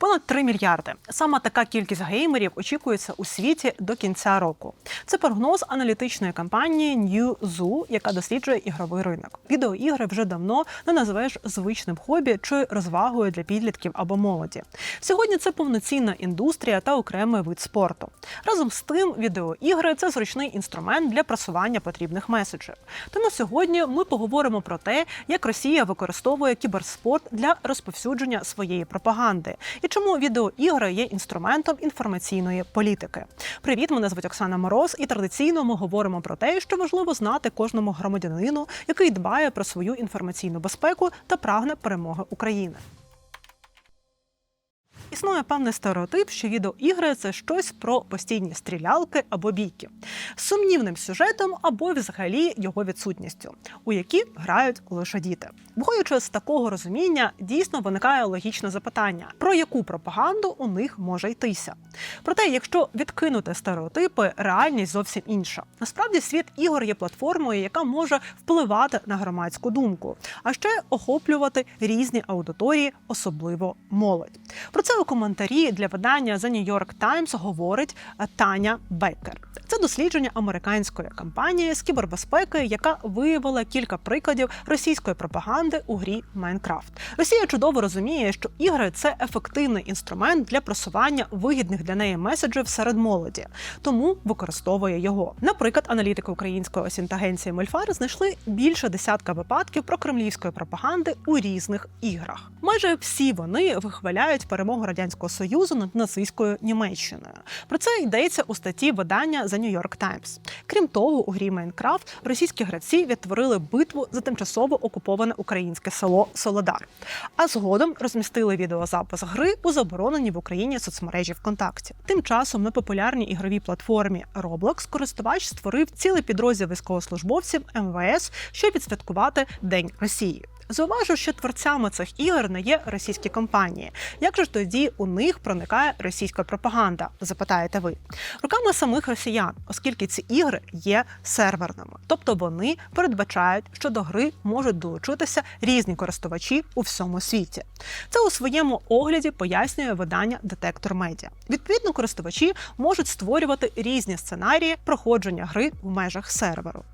Понад 3 мільярди. Саме така кількість геймерів очікується у світі до кінця року. Це прогноз аналітичної компанії New Zoo, яка досліджує ігровий ринок. Відеоігри вже давно не називаєш звичним хобі чи розвагою для підлітків або молоді. Сьогодні це повноцінна індустрія та окремий вид спорту. Разом з тим, відеоігри це зручний інструмент для просування потрібних меседжів. Тому сьогодні ми поговоримо про те, як Росія використовує кіберспорт для розповсюдження своєї пропаганди чому відеоігри є інструментом інформаційної політики. Привіт, мене звуть Оксана Мороз, і традиційно ми говоримо про те, що важливо знати кожному громадянину, який дбає про свою інформаційну безпеку та прагне перемоги України. Існує певний стереотип, що відеоігри це щось про постійні стрілялки або бійки з сумнівним сюжетом або взагалі його відсутністю, у які грають лише діти. Виходячи з такого розуміння, дійсно виникає логічне запитання: про яку пропаганду у них може йтися? Проте, якщо відкинути стереотипи, реальність зовсім інша. Насправді, світ ігор є платформою, яка може впливати на громадську думку, а ще охоплювати різні аудиторії, особливо молодь. Про це у коментарі для видання The New York Times говорить Таня Беккер. Це дослідження американської компанії з кібербезпеки, яка виявила кілька прикладів російської пропаганди у грі Майнкрафт. Росія чудово розуміє, що ігри це ефективний інструмент для просування вигідних для неї меседжів серед молоді, тому використовує його. Наприклад, аналітики української осінтагенції Мольфар знайшли більше десятка випадків про кремлівської пропаганди у різних іграх. Майже всі вони вихваляють перемогу радянського союзу над нацистською Німеччиною. Про це йдеться у статті видання The New York Times. Крім того, у грі Майнкрафт російські гравці відтворили битву за тимчасово окуповане українське село Солодар, а згодом розмістили відеозапис гри у забороненій в Україні соцмережі ВКонтакті. Тим часом на популярній ігровій платформі Roblox користувач створив цілий підрозділ військовослужбовців МВС, щоб відсвяткувати День Росії. Зауважу, що творцями цих ігор не є російські компанії. Як же ж тоді у них проникає російська пропаганда? Запитаєте ви руками самих росіян, оскільки ці ігри є серверними, тобто вони передбачають, що до гри можуть долучитися різні користувачі у всьому світі. Це у своєму огляді пояснює видання Детектор Медіа. Відповідно, користувачі можуть створювати різні сценарії проходження гри в межах серверу.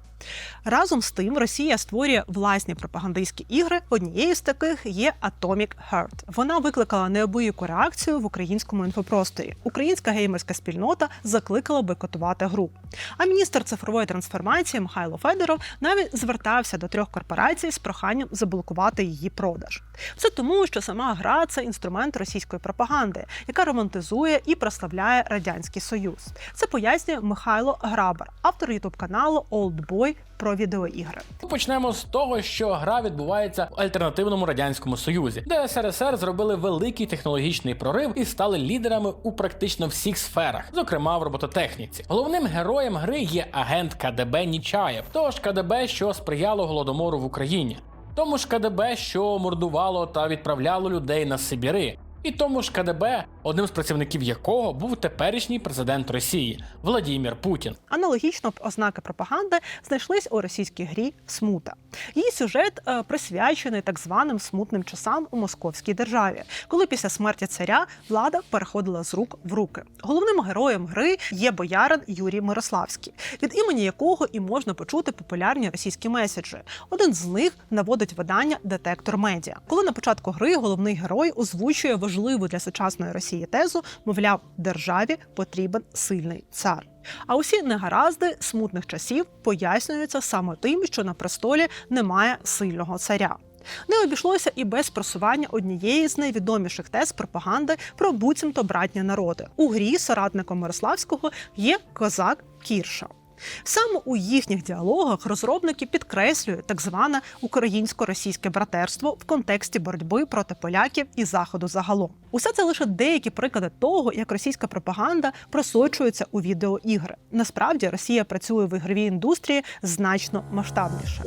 Разом з тим, Росія створює власні пропагандистські ігри. Однією з таких є Atomic Heart. Вона викликала неабияку реакцію в українському інфопросторі. Українська геймерська спільнота закликала бойкотувати гру. А міністр цифрової трансформації Михайло Федоров навіть звертався до трьох корпорацій з проханням заблокувати її продаж. Все тому, що сама гра це інструмент російської пропаганди, яка романтизує і прославляє радянський союз. Це пояснює Михайло Грабар, автор ютуб каналу Old Boy про відеоігри. Почнемо з того, що гра відбувається в альтернативному радянському союзі, де СРСР зробили великий технологічний прорив і стали лідерами у практично всіх сферах, зокрема в робототехніці. Головним героєм гри є агент КДБ Нічаєв, тож КДБ, що сприяло голодомору в Україні. Тому ж КДБ, що мордувало та відправляло людей на Сибіри, і тому ж КДБ, одним з працівників якого був теперішній президент Росії Владімір Путін. Аналогічно ознаки пропаганди знайшлись у російській грі Смута. Її сюжет е, присвячений так званим смутним часам у московській державі, коли після смерті царя влада переходила з рук в руки. Головним героєм гри є боярин Юрій Мирославський, від імені якого і можна почути популярні російські меседжі. Один з них наводить видання Детектор Медіа. Коли на початку гри головний герой озвучує важливу для сучасної Росії тезу, мовляв, державі потрібен сильний цар. А усі негаразди смутних часів пояснюються саме тим, що на престолі немає сильного царя. Не обійшлося і без просування однієї з найвідоміших тез пропаганди про буцімто братні народи. У грі соратником Мирославського є козак Кірша. Саме у їхніх діалогах розробники підкреслюють так зване українсько-російське братерство в контексті боротьби проти поляків і заходу загалом. Усе це лише деякі приклади того, як російська пропаганда просочується у відеоігри. Насправді Росія працює в ігровій індустрії значно масштабніше.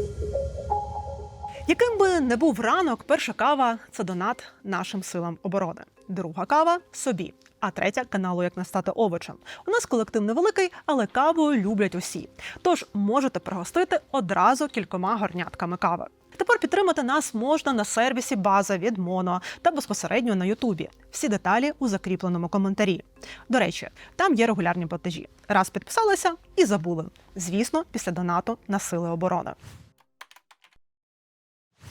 Яким би не був ранок, перша кава це донат нашим силам оборони. Друга кава собі. А третя каналу Як не стати овочем. У нас колектив невеликий, але каву люблять усі. Тож можете пригостити одразу кількома горнятками кави. Тепер підтримати нас можна на сервісі База від Моно та безпосередньо на Ютубі. Всі деталі у закріпленому коментарі. До речі, там є регулярні платежі. Раз підписалися і забули. Звісно, після донату на сили оборони.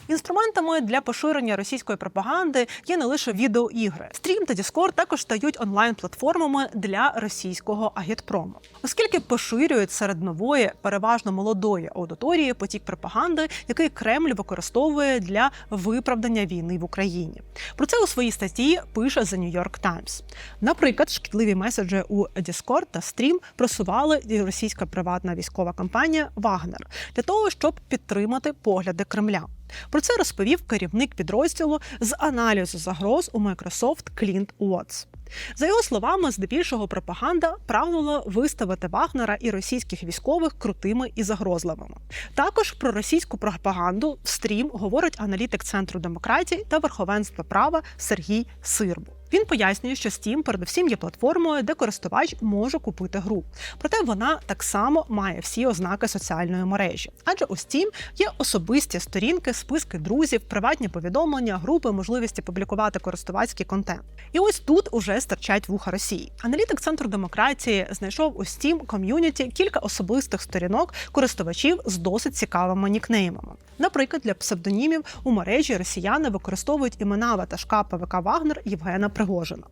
Інструментами для поширення російської пропаганди є не лише відеоігри. Стрім та Discord також стають онлайн-платформами для російського агітпрому, оскільки поширюють серед нової, переважно молодої аудиторії потік пропаганди, який Кремль використовує для виправдання війни в Україні. Про це у своїй статті пише The New York Times. Наприклад, шкідливі меседжі у Discord та Stream просували російська приватна військова компанія Вагнер для того, щоб підтримати погляди Кремля. Про це розповів керівник підрозділу з аналізу загроз у Microsoft Клінт Уотс. За його словами, здебільшого пропаганда прагнула виставити Вагнера і російських військових крутими і загрозливими. Також про російську пропаганду в стрім говорить аналітик Центру демократії та верховенства права Сергій Сирбу. Він пояснює, що Steam передусім є платформою, де користувач може купити гру. Проте вона так само має всі ознаки соціальної мережі. Адже у Steam є особисті сторінки, списки друзів, приватні повідомлення, групи, можливості публікувати користувацький контент. І ось тут уже стирчать вуха Росії. Аналітик центру демократії знайшов у Steam ком'юніті кілька особистих сторінок користувачів з досить цікавими нікнеймами. Наприклад, для псевдонімів у мережі росіяни використовують імена ватажка ПВК Вагнер Євгена Пригожина,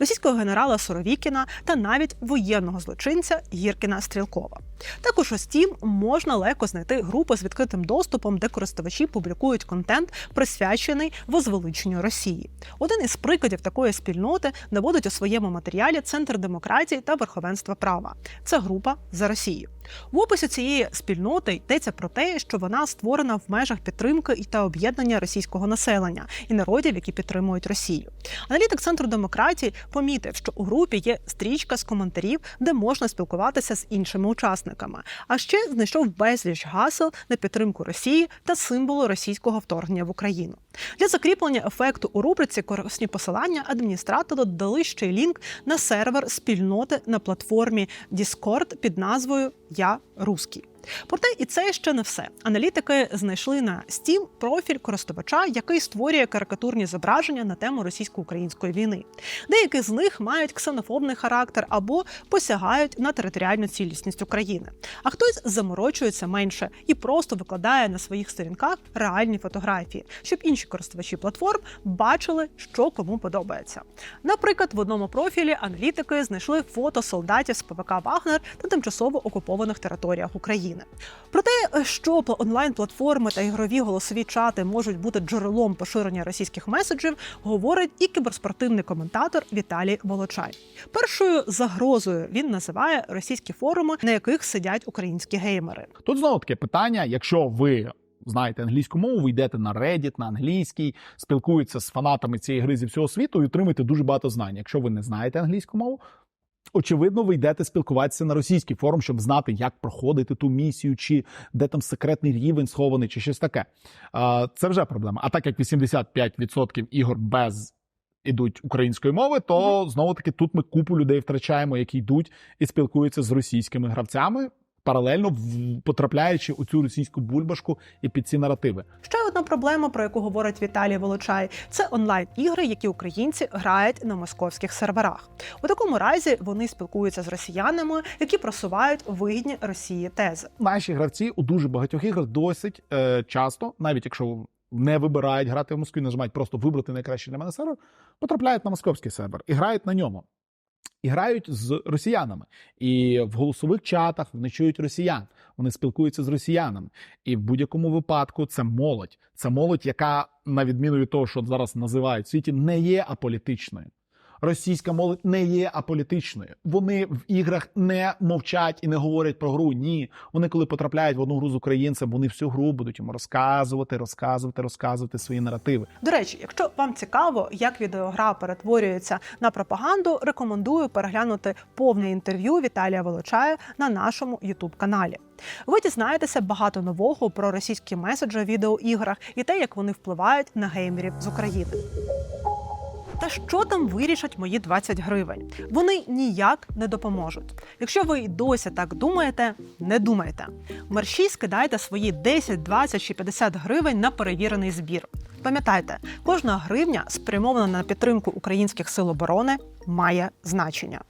російського генерала Суровікіна та навіть воєнного злочинця Гіркіна Стрілкова. Також у Steam можна легко знайти групи з відкритим доступом, де користувачі публікують контент, присвячений возвеличенню Росії. Один із прикладів такої спільноти наводить у своєму матеріалі Центр демократії та верховенства права. Це група за Росію. В описі цієї спільноти йдеться про те, що вона створена в межах підтримки і та об'єднання російського населення і народів, які підтримують Росію. Аналітик центру демократії помітив, що у групі є стрічка з коментарів, де можна спілкуватися з іншими учасниками. А ще знайшов безліч гасел на підтримку Росії та символу російського вторгнення в Україну. Для закріплення ефекту у рубриці корисні посилання адміністратори додали ще й лінк на сервер спільноти на платформі Discord під назвою Я Руський. Проте і це ще не все. Аналітики знайшли на Steam профіль користувача, який створює карикатурні зображення на тему російсько-української війни. Деякі з них мають ксенофобний характер або посягають на територіальну цілісність України. А хтось заморочується менше і просто викладає на своїх сторінках реальні фотографії, щоб інші користувачі платформ бачили, що кому подобається. Наприклад, в одному профілі аналітики знайшли фото солдатів з ПВК Вагнер на тимчасово окупованих територіях України. Про те, що онлайн-платформи та ігрові голосові чати можуть бути джерелом поширення російських меседжів, говорить і кіберспортивний коментатор Віталій Волочай. Першою загрозою він називає російські форуми, на яких сидять українські геймери. Тут знову таке питання: якщо ви знаєте англійську мову, ви йдете на Reddit, на англійський, спілкуєтеся з фанатами цієї гри зі всього світу і отримуєте дуже багато знань. Якщо ви не знаєте англійську мову. Очевидно, ви йдете спілкуватися на російський форум, щоб знати, як проходити ту місію, чи де там секретний рівень схований, чи щось таке. Це вже проблема. А так як 85% ігор без ідуть української мови, то знову таки тут ми купу людей втрачаємо, які йдуть і спілкуються з російськими гравцями, паралельно в- потрапляючи у цю російську бульбашку і під ці наративи. Ще одна проблема, про яку говорить Віталій Волочай, це онлайн-ігри, які українці грають на московських серверах. У такому разі вони спілкуються з росіянами, які просувають вигідні Росії тези. Наші гравці у дуже багатьох іграх досить е, часто, навіть якщо не вибирають грати в Москві, нажимають просто вибрати найкращий для мене сервер, потрапляють на московський сервер і грають на ньому. І грають з росіянами. І в голосових чатах вони чують росіян, вони спілкуються з росіянами. І в будь-якому випадку це молодь. Це молодь, яка, на відміну від того, що зараз називають в світі, не є аполітичною. Російська молодь не є аполітичною. Вони в іграх не мовчать і не говорять про гру. Ні, вони, коли потрапляють в одну гру з українцем, вони всю гру будуть йому розказувати, розказувати, розказувати свої наративи. До речі, якщо вам цікаво, як відеогра перетворюється на пропаганду, рекомендую переглянути повне інтерв'ю Віталія Волочая на нашому youtube каналі. Ви дізнаєтеся багато нового про російські меседжі в відеоіграх і те, як вони впливають на геймерів з України. Та що там вирішать мої 20 гривень? Вони ніяк не допоможуть. Якщо ви й досі так думаєте, не думайте. Мерші скидайте свої 10, 20 чи 50 гривень на перевірений збір. Пам'ятайте, кожна гривня, спрямована на підтримку українських сил оборони, має значення.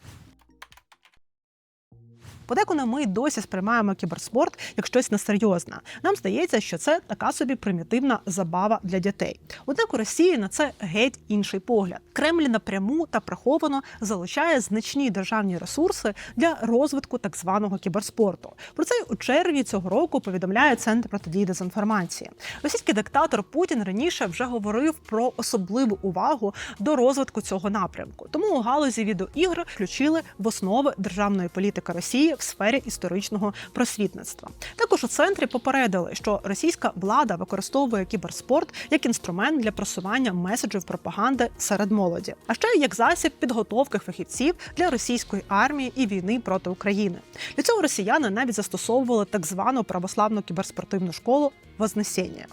Подекуди ми досі сприймаємо кіберспорт як щось несерйозне. Нам здається, що це така собі примітивна забава для дітей. Однак у Росії на це геть інший погляд. Кремль напряму та приховано залучає значні державні ресурси для розвитку так званого кіберспорту. Про це у червні цього року повідомляє центр протидії дезінформації. Російський диктатор Путін раніше вже говорив про особливу увагу до розвитку цього напрямку. Тому у галузі відеоігр включили в основи державної політики Росії в сфері історичного просвітництва. Також у центрі попередили, що російська влада використовує кіберспорт як інструмент для просування меседжів пропаганди серед молоді, а ще як засіб підготовки фахівців для російської армії і війни проти України. Для цього росіяни навіть застосовували так звану православну кіберспортивну школу Вознесення.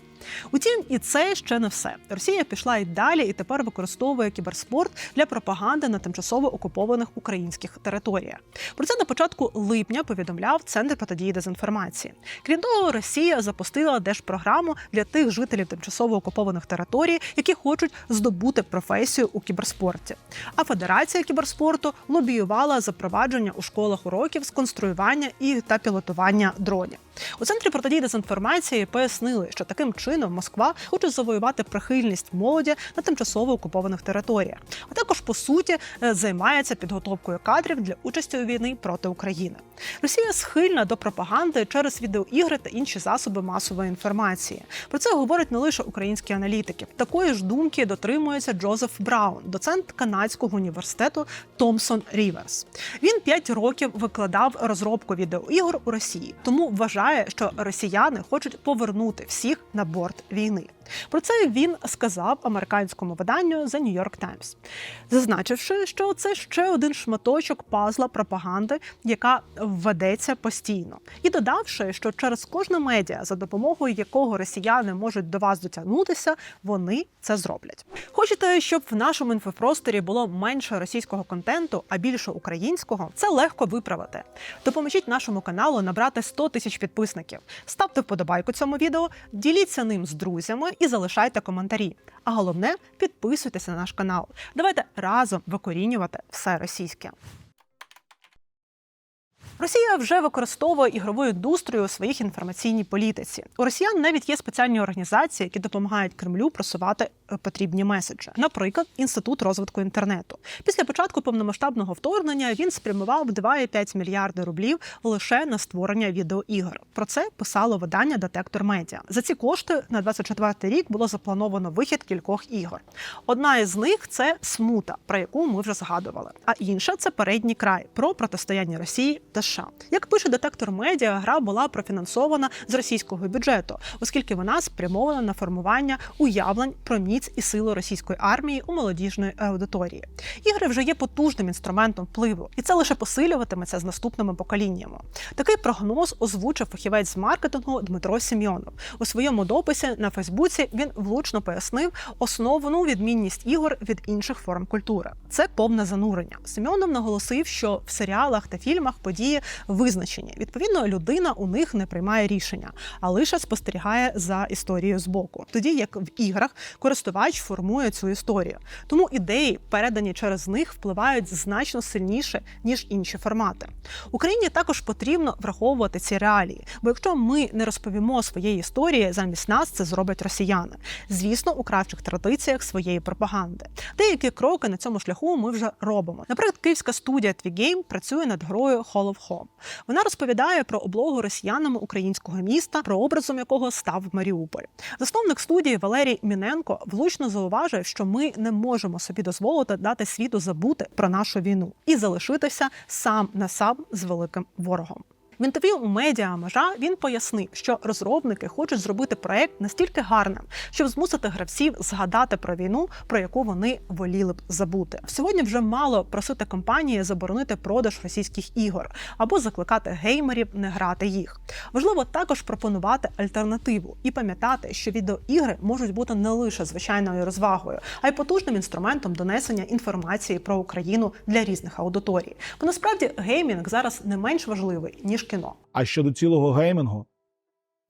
Утім, і це ще не все. Росія пішла й далі і тепер використовує кіберспорт для пропаганди на тимчасово окупованих українських територіях. Про це на початку липня повідомляв Центр протидії дезінформації. Крім того, Росія запустила держпрограму для тих жителів тимчасово окупованих територій, які хочуть здобути професію у кіберспорті. А Федерація кіберспорту лобіювала запровадження у школах уроків з конструювання і та пілотування дронів. У центрі протидії дезінформації пояснили, що таким чином Москва хоче завоювати прихильність молоді на тимчасово окупованих територіях, а також по суті е, займається підготовкою кадрів для участі у війни проти України. Росія схильна до пропаганди через відеоігри та інші засоби масової інформації. Про це говорять не лише українські аналітики. Такої ж думки дотримується Джозеф Браун, доцент канадського університету Томсон Ріверс. Він 5 років викладав розробку відеоігор у Росії, тому вважає, що росіяни хочуть повернути всіх на борт війни. Про це він сказав американському виданню The New York Times, зазначивши, що це ще один шматочок пазла пропаганди, яка введеться постійно, і додавши, що через кожне медіа, за допомогою якого росіяни можуть до вас дотягнутися, вони це зроблять. Хочете, щоб в нашому інфопросторі було менше російського контенту, а більше українського, це легко виправити. Допоможіть нашому каналу набрати 100 тисяч підписників. Ставте вподобайку цьому відео, діліться ним з друзями і залишайте коментарі. А головне, підписуйтесь на наш канал. Давайте разом викорінювати все російське. Росія вже використовує ігрову індустрію у своїх інформаційній політиці. У росіян навіть є спеціальні організації, які допомагають Кремлю просувати е, потрібні меседжі. Наприклад, інститут розвитку інтернету. Після початку повномасштабного вторгнення він спрямував 2,5 мільярди рублів лише на створення відеоігр. Про це писало видання Детектор Медіа. За ці кошти на 24 рік було заплановано вихід кількох ігор. Одна із них це смута, про яку ми вже згадували. А інша це передній край про протистояння Росії та США. Як пише детектор медіа, гра була профінансована з російського бюджету, оскільки вона спрямована на формування уявлень про міць і силу російської армії у молодіжної аудиторії. Ігри вже є потужним інструментом впливу, і це лише посилюватиметься з наступними поколіннями. Такий прогноз озвучив фахівець з маркетингу Дмитро Сім'йонов. У своєму дописі на Фейсбуці він влучно пояснив основну відмінність ігор від інших форм культури. Це повне занурення. Сім'йонов наголосив, що в серіалах та фільмах події визначені. Відповідно, людина у них не приймає рішення, а лише спостерігає за історією збоку. Тоді як в іграх користувач формує цю історію. Тому ідеї, передані через них, впливають значно сильніше ніж інші формати. Україні також потрібно враховувати ці реалії, бо якщо ми не розповімо своєї історії, замість нас це зроблять росіяни. Звісно, у кращих традиціях своєї пропаганди. Деякі кроки на цьому шляху ми вже робимо. Наприклад, київська студія Твігейм працює над грою Hall of Home. Вона розповідає про облогу росіянами українського міста, прообразом якого став Маріуполь. Засновник студії Валерій Міненко влучно зауважує, що ми не можемо собі дозволити дати світу забути про нашу війну і залишитися сам на сам з великим ворогом. В інтерв'ю у медіа межа він пояснив, що розробники хочуть зробити проект настільки гарним, щоб змусити гравців згадати про війну, про яку вони воліли б забути. Сьогодні вже мало просити компанії заборонити продаж російських ігор або закликати геймерів не грати їх. Важливо також пропонувати альтернативу і пам'ятати, що відеоігри можуть бути не лише звичайною розвагою, а й потужним інструментом донесення інформації про Україну для різних аудиторій. Бо насправді геймінг зараз не менш важливий ніж кіно. А щодо цілого геймінгу,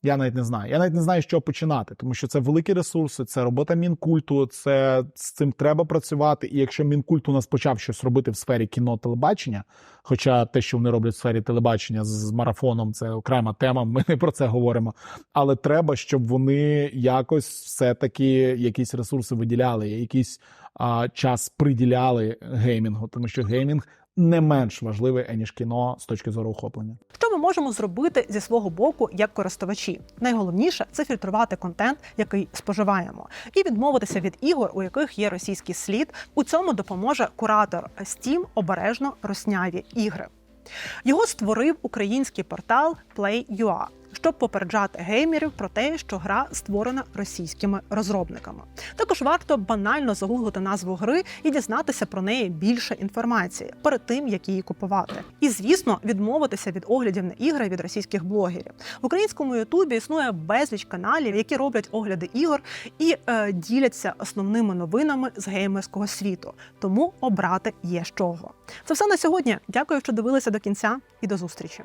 я навіть не знаю. Я навіть не знаю, з чого починати, тому що це великі ресурси, це робота мінкульту, це з цим треба працювати. І якщо мінкульт у нас почав щось робити в сфері кіно телебачення, хоча те, що вони роблять в сфері телебачення з, марафоном, це окрема тема. Ми не про це говоримо. Але треба, щоб вони якось все-таки якісь ресурси виділяли, якийсь а, час приділяли геймінгу, тому що геймінг не менш важливий аніж кіно з точки зору охоплення. Що ми можемо зробити зі свого боку як користувачі? Найголовніше це фільтрувати контент, який споживаємо, і відмовитися від ігор, у яких є російський слід. У цьому допоможе куратор Steam обережно росняві ігри. Його створив український портал Play.ua, щоб попереджати геймерів про те, що гра створена російськими розробниками. Також варто банально загуглити назву гри і дізнатися про неї більше інформації перед тим, як її купувати. І звісно, відмовитися від оглядів на ігри від російських блогерів. В українському Ютубі існує безліч каналів, які роблять огляди ігор і е, діляться основними новинами з геймерського світу. Тому обрати є з чого. Це все на сьогодні. Дякую, що дивилися до кінця, і до зустрічі.